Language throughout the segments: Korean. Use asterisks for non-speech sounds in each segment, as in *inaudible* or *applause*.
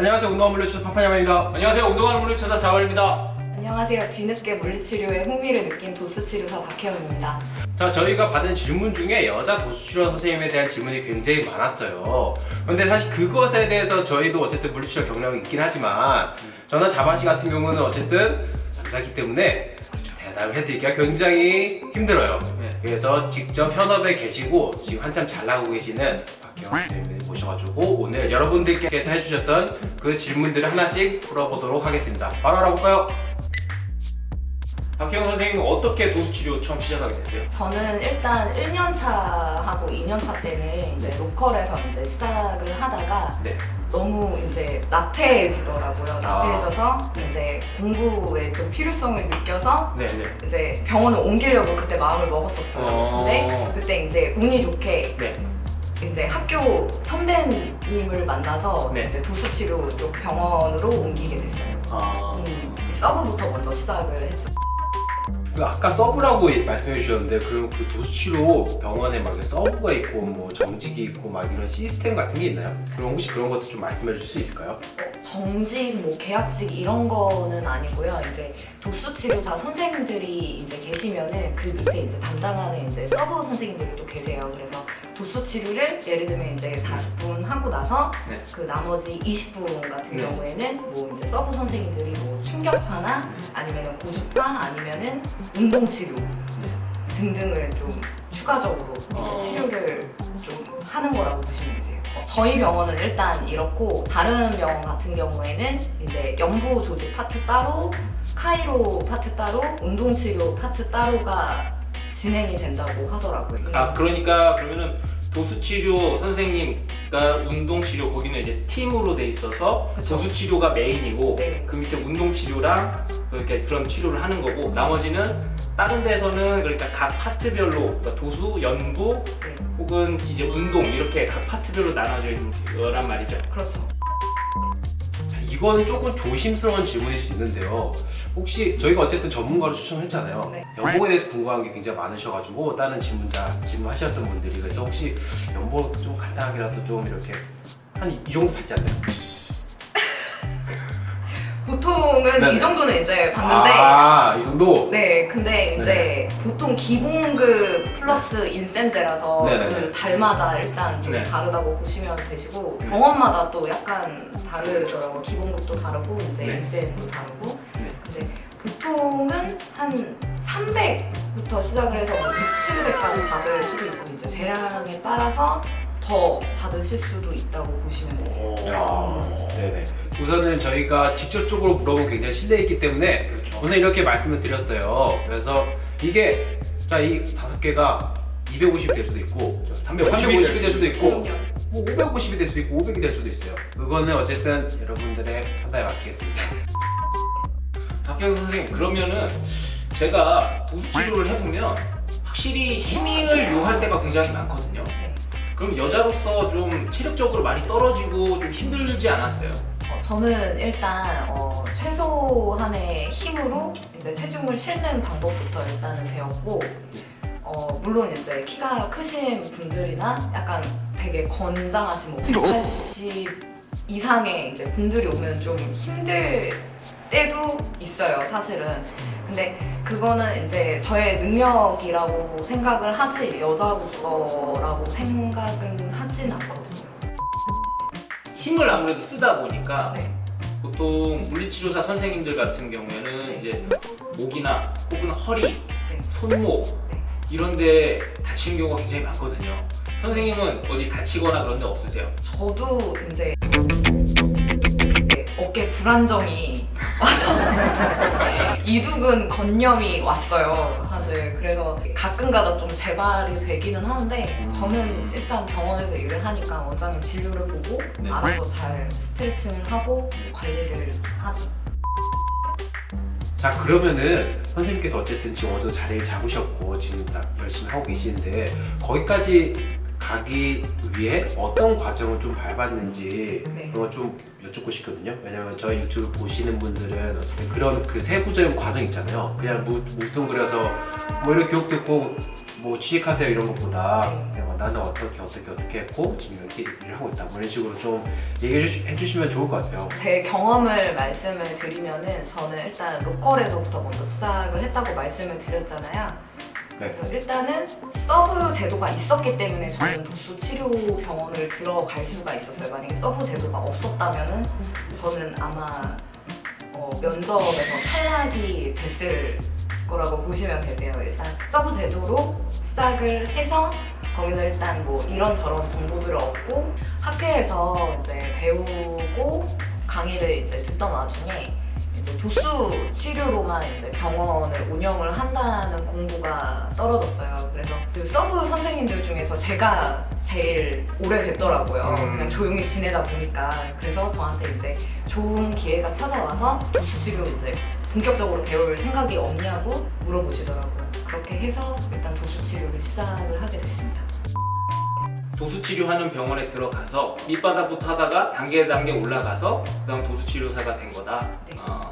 안녕하세요 운동화 물리치료 파파냐마입니다 안녕하세요. 운동하는 물리 찾아 자월입니다. 안녕하세요. 뒤늦게 물리치료에 흥미를 느낀 도수치료사 박혜원입니다. 자 저희가 받은 질문 중에 여자 도수치료 선생님에 대한 질문이 굉장히 많았어요 근데 사실 그것에 대해서 저희도 어쨌든 물리치료 경력이 있긴 하지만 저는 자바씨 같은 경우는 어쨌든 남자기 때문에 대답을 해드리기가 굉장히 힘들어요 네. 그래서 직접 현업에 계시고 지금 한참 잘 나가고 계시는 박혜원 선생님을 모셔가지고 오늘 여러분들께서 해주셨던 그 질문들을 하나씩 풀어보도록 하겠습니다 바로 알아볼까요? 박혜영 선생님은 어떻게 도수치료 처음 시작하게 됐어요? 저는 일단 1년 차 하고 2년 차 때는 이제 로컬에서 이제 시작을 하다가 네. 너무 이제 나태해지더라고요. 나태해져서 네. 이제 공부에 좀 필요성을 느껴서 네네 이제 병원을 옮기려고 그때 마음을 먹었었어요. 어. 근데 그때 이제 운이 좋게 네. 이제 학교 선배님을 만나서 네. 이제 도수치료 쪽 병원으로 옮기게 됐어요. 아... 음, 서브부터 먼저 시작을 했죠. 그 아까 서브라고 말씀해 주셨는데 그럼 그 도수치료 병원에 막 서브가 있고 뭐 정직이 있고 막 이런 시스템 같은 게 있나요? 그럼 혹시 그런 것도 좀 말씀해 주실 수 있을까요? 어, 정직, 뭐 계약직 이런 거는 아니고요. 이제 도수 치료사 선생님들이 이제 계시면은 그 밑에 이제 담당하는 이제 서브 선생님들이 또 계세요. 그래서 도수 치료를 예를 들면 이제 40분 하고 나서 네. 그 나머지 20분 같은 네. 경우에는 뭐 이제 서브 선생님들이 뭐 충격파나 아니면은 고주파 아니면은 운동 치료 등등을 좀 추가적으로 이제 어. 치료를 좀 하는 거라고 보시면 되세요. 어, 저희 병원은 일단 이렇고 다른 병원 같은 경우에는 이제 연부 조직 파트 따로, 카이로 파트 따로, 운동 치료 파트 따로가 진행이 된다고 하더라고요. 아 그러니까 그러면은 도수치료 선생님과 운동치료 거기는 이제 팀으로 돼 있어서 그쵸. 도수치료가 메인이고 네. 그 밑에 운동치료랑 그렇게 그런 치료를 하는 거고 나머지는 다른 데서는 그러니까 각 파트별로 그러니까 도수, 연구 네, 혹은 이제 운동 이렇게 각 파트별로 나눠져 있는 거란 말이죠. 그렇죠. 자, 이거는 조금 조심스러운 질문일 수 있는데요. 혹시 저희가 어쨌든 전문가로 추천했잖아요. 네. 연봉에 대해서 궁금한 게 굉장히 많으셔가지고 다른 질문자 질문하셨던 분들이 그래서 혹시 연봉 좀 간단하게라도 좀 이렇게 한 이 정도 받지 않나요? 보통은 네네. 이 정도는 이제 받는데 아, 이 정도? 네, 근데 이제 보통 기본급 플러스 인센제라서 네네네. 그 달마다 일단 좀 네. 다르다고 보시면 되시고 네. 병원마다 또 약간 다르더라고. 기본급도 다르고 이제 네. 인센도 다르고. 네. 근데 보통은 한 300부터 시작을 해서 뭐 6, 700까지 받을 수도 있고 이제 재량에 따라서 더 받으실 수도 있다고 보시면 돼요. 아, 네네. 우선은 저희가 직접적으로 물어보면 굉장히 실례있기 때문에 그렇죠. 우선 이렇게 말씀을 드렸어요. 그래서 이게 자 이 다섯 개가 250이 될 수도 있고 350이 될 수도 있고. 뭐 550이 될 수도 있고 500이 될 수도 있어요. 그거는 어쨌든 여러분들의 판단에 맡기겠습니다. *laughs* 박경 선생님 그러면은 제가 도수 치료를 해보면 확실히 힘을 요할 때가 굉장히 많거든요. 네. 그럼 여자로서 좀 체력적으로 많이 떨어지고 좀 힘들지 않았어요? 어, 저는 일단 어, 최소한의 힘으로 이제 체중을 실는 방법부터 일단은 배웠고 어, 물론 이제 키가 크신 분들이나 약간 되게 건장하신 뭐 180 이상의 이제 분들이 오면 좀 힘들 때도 있어요 사실은 근데 그거는 이제 저의 능력이라고 생각을 하지 여자로서라고 생각은 하진 않거든요 힘을 아무래도 쓰다 보니까 네. 보통 물리치료사 선생님들 같은 경우에는 이제 목이나 혹은 허리, 네. 손목 네. 이런데 다치는 경우가 굉장히 많거든요. 선생님은 어디 다치거나 그런 데 없으세요? 저도 이제 어깨 불안정이 와서 이두근 건염이 왔어요 사실 그래서 가끔가다 좀 재발이 되기는 하는데 저는 일단 병원에서 일을 하니까 원장님 진료를 보고 네. 알아서 잘 스트레칭을 하고 관리를 하죠 자 그러면은 선생님께서 어쨌든 지금 어느 정도 자리를 잡으셨고 지금 딱 열심히 하고 계시는데 거기까지 가기 위해 어떤 과정을 좀 밟았는지 네. 그거 좀 여쭙고 싶거든요. 왜냐면 저희 유튜브 보시는 분들은 어쨌든 그런 그 세부적인 과정 있잖아요. 그냥 무, 뭉뚱그려서 뭐 이렇게 듣고 뭐 취직하세요 이런 것보다 그냥 뭐 나는 어떻게 어떻게 어떻게 했고 지금 이렇게 일을 하고 있다 뭐 이런 식으로 좀 얘기해 주시, 해주시면 좋을 것 같아요. 제 경험을 말씀을 드리면은 저는 일단 로컬에서부터 먼저 시작을 했다고 말씀을 드렸잖아요. 네. 일단은 서브 제도가 있었기 때문에 저는 도수 치료 병원을 들어갈 수가 있었어요. 만약에 서브 제도가 없었다면은 저는 아마 어, 면접에서 탈락이 됐을 거라고 보시면 되세요. 일단 서브 제도로 시작을 해서 거기서 일단 뭐 이런저런 정보들을 얻고 학회에서 이제 배우고 강의를 이제 듣던 와중에 이제 도수 치료로만 이제 병원을 운영을 한다는 공고가 떨어졌어요. 그래서 그 서브 선생님들 중에서 제가 제일 오래됐더라고요. 음. 그냥 조용히 지내다 보니까 그래서 저한테 이제 좋은 기회가 찾아와서 도수 치료 이제 본격적으로 배울 생각이 없냐고 물어보시더라고요. 그렇게 해서 일단 도수 치료를 시작을 하게 됐습니다. 도수 치료하는 병원에 들어가서 밑바닥부터 하다가 단계 단계 올라가서 그다음 도수 치료사가 된 거다. 네. 어,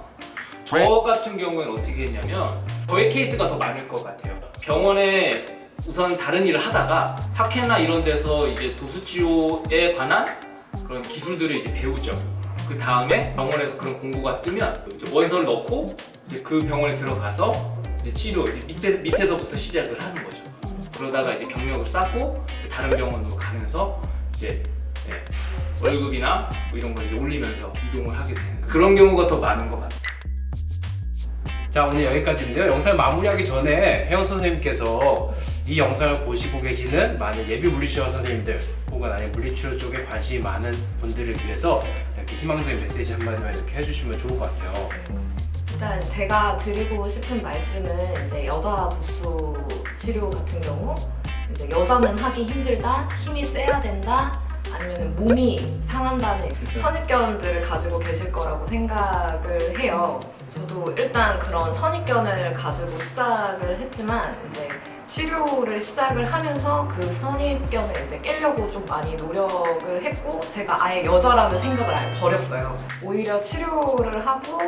저 같은 경우에는 어떻게 했냐면 저의 케이스가 더 많을 것 같아요. 병원에 우선 다른 일을 하다가 학회나 이런 데서 이제 도수 치료에 관한 그런 기술들을 이제 배우죠. 그 다음에 병원에서 그런 공고가 뜨면 이제 원서를 넣고 이제 그 병원에 들어가서 이제 치료 이제 밑에 밑에서부터 시작을 하는 거죠. 그러다가 이제 경력을 쌓고 다른 병원으로 가면서 이제 네, 월급이나 뭐 이런 걸 이제 올리면서 이동을 하게 되는 그런 경우가 더 많은 것 같아요. 자 오늘 여기까지인데요. 영상 마무리하기 전에 혜영 선생님께서 이 영상을 보시고 계시는 많은 예비 물리치료 선생님들 혹은 아니 물리치료 쪽에 관심이 많은 분들을 위해서 이렇게 희망적인 메시지 한마디만 이렇게 해주시면 좋을 것 같아요. 일단 제가 드리고 싶은 말씀은 이제 여자 도수 치료 같은 경우 이제 여자는 하기 힘들다, 힘이 세야 된다, 아니면 몸이 상한다는 선입견들을 가지고 계실 거라고 생각을 해요. 저도 일단 그런 선입견을 가지고 시작을 했지만 이제 치료를 시작을 하면서 그 선입견을 이제 깨려고 좀 많이 노력을 했고 제가 아예 여자라는 생각을 아예 버렸어요. 오히려 치료를 하고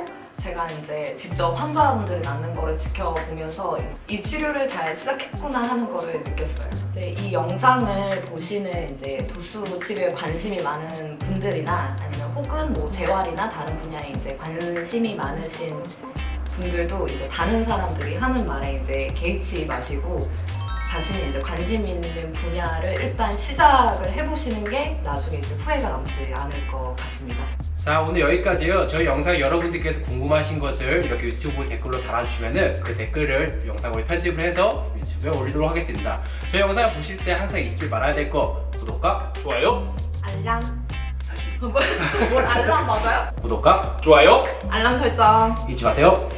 제가 이제 직접 환자분들이 낫는 거를 지켜보면서 이 치료를 잘 시작했구나 하는 거를 느꼈어요. 이제 이 영상을 보시는 이제 도수 치료에 관심이 많은 분들이나 혹은 뭐 재활이나 다른 분야에 이제 관심이 많으신 분들도 이제 다른 사람들이 하는 말에 이제 개의치 마시고 자신이 이제 관심 있는 분야를 일단 시작을 해보시는 게 나중에 이제 후회가 남지 않을 것 같습니다. 자 오늘 여기까지요. 저희 영상 여러분들께서 궁금하신 것을 이렇게 유튜브 댓글로 달아주시면은 그 댓글을 영상으로 편집을 해서 유튜브에 올리도록 하겠습니다. 저희 영상을 보실 때 항상 잊지 말아야 될 거 구독과 좋아요. 알람 뭘 알람 맞아요? 구독과 좋아요. 알람 설정 잊지 마세요.